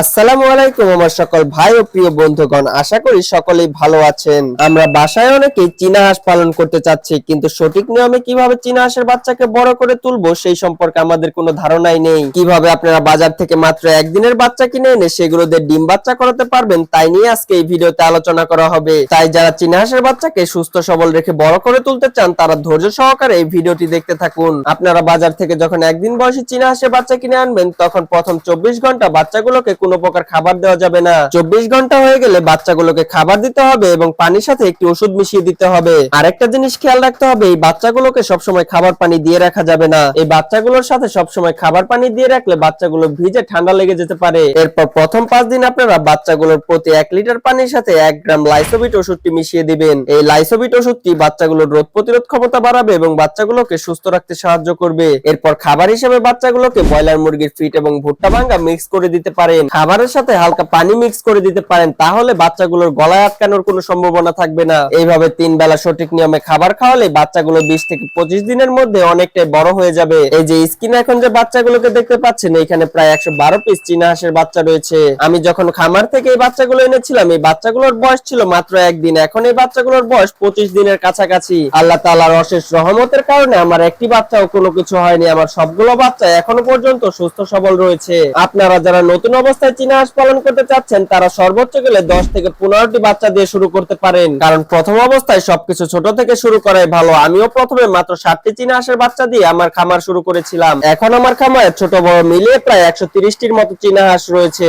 আসসালামু আলাইকুম আমার সকল ভাই ও প্রিয় বন্ধুগণ, আশা করি সকলেই ভালো আছেন। আমরা বাসায় অনেকেই চীনা হাঁস পালন করতে চাচ্ছি, কিন্তু সঠিক নিয়মে কীভাবে চীনা হাঁসের বাচ্চাকে বড় করে তুলবো সেই সম্পর্কে আমাদের কোনো ধারণাই নেই। কীভাবে আপনারা বাজার থেকে মাত্র একদিনের বাচ্চা কিনে এনে সেগুলো দিয়ে ডিম বাচ্চা করাতে পারবেন, তাই নিয়ে আজকে এই ভিডিওতে আলোচনা করা হবে। তাই যারা চীনা হাঁসের বাচ্চাকে সুস্থ, সবল রেখে বড় করে তুলতে চান, তারা ধৈর্য সহকারে এই ভিডিওটি দেখতে থাকুন। আপনারা বাজার থেকে যখন একদিন বয়সী চীনা হাঁসের বাচ্চা কিনে আনবেন, তখন প্রথম চব্বিশ ঘণ্টা বাচ্চাগুলোকে কোনো প্রকার খাবার দেওয়া যাবে না। চব্বিশ ঘণ্টা হয়ে গেলে বাচ্চাগুলোকে খাবার দিতে হবে এবং পানির সাথে একটি ওষুধ মিশিয়ে দিতে হবে। আরেকটা জিনিস খেয়াল রাখতে হবে, এই বাচ্চাগুলোকে সবসময় খাবার পানি দিয়ে রাখা যাবে না। এই বাচ্চাগুলোর সাথে সবসময় খাবার পানি দিয়ে রাখলে বাচ্চাগুলো ভিজে ঠান্ডা লেগে যেতে পারে। এরপর প্রথম পাঁচ দিন আপনারা বাচ্চাগুলোর প্রতি এক লিটার পানির সাথে এক গ্রাম লাইসোবিট ওষুধটি মিশিয়ে দিবেন। এই লাইসোবিট ওষুধটি বাচ্চাগুলোর রোগ প্রতিরোধ ক্ষমতা বাড়াবে এবং বাচ্চাগুলোকে সুস্থ রাখতে সাহায্য করবে। এরপর খাবার হিসেবে বাচ্চাগুলোকে ব্রয়লার মুরগির ফিট এবং ভুট্টা ভাঙ্গা মিক্স করে দিতে পারেন। খাবারের সাথে হালকা পানি মিক্স করে দিতে পারেন, তাহলে বাচ্চাগুলোর গলায় আটকানোর কোনো সম্ভাবনা থাকবে না। এইভাবে তিন বেলা সঠিক নিয়মে খাবার খাওয়ালে বাচ্চাগুলো বিশ থেকে পঁচিশ দিনের মধ্যে অনেকটাই বড় হয়ে যাবে। এই যে স্কিন এখন যে বাচ্চাগুলোকে দেখতে পাচ্ছেন, এখানে প্রায় একশো বারো পিস চীনা হাঁসের বাচ্চা রয়েছে। আমি যখন খামার থেকে এই বাচ্চাগুলো এনেছিলাম, এই বাচ্চাগুলোর বয়স ছিল মাত্র একদিন। এখন এই বাচ্চাগুলোর বয়স পঁচিশ দিনের কাছাকাছি। আল্লাহ তালার অশেষ রহমতের কারণে আমার একটি বাচ্চাও কোনো কিছু হয়নি। আমার সবগুলো বাচ্চা এখনও পর্যন্ত সুস্থ সবল রয়েছে। আপনারা যারা নতুন অবস্থায় চীনা হাঁস পালন করতে চাচ্ছেন, তারা সর্বোচ্চ গেলে দশ থেকে পনেরোটি বাচ্চা দিয়ে শুরু করতে পারেন। কারণ প্রথম অবস্থায় সবকিছু ছোট থেকে শুরু করাই ভালো। আমিও প্রথমে মাত্র ষাটটি চীনা হাঁসের বাচ্চা দিয়ে আমার খামার শুরু করেছিলাম। এখন আমার খামার ছোট বড় মিলিয়ে প্রায় একশো তিরিশটির মতো চীনা হাঁস রয়েছে।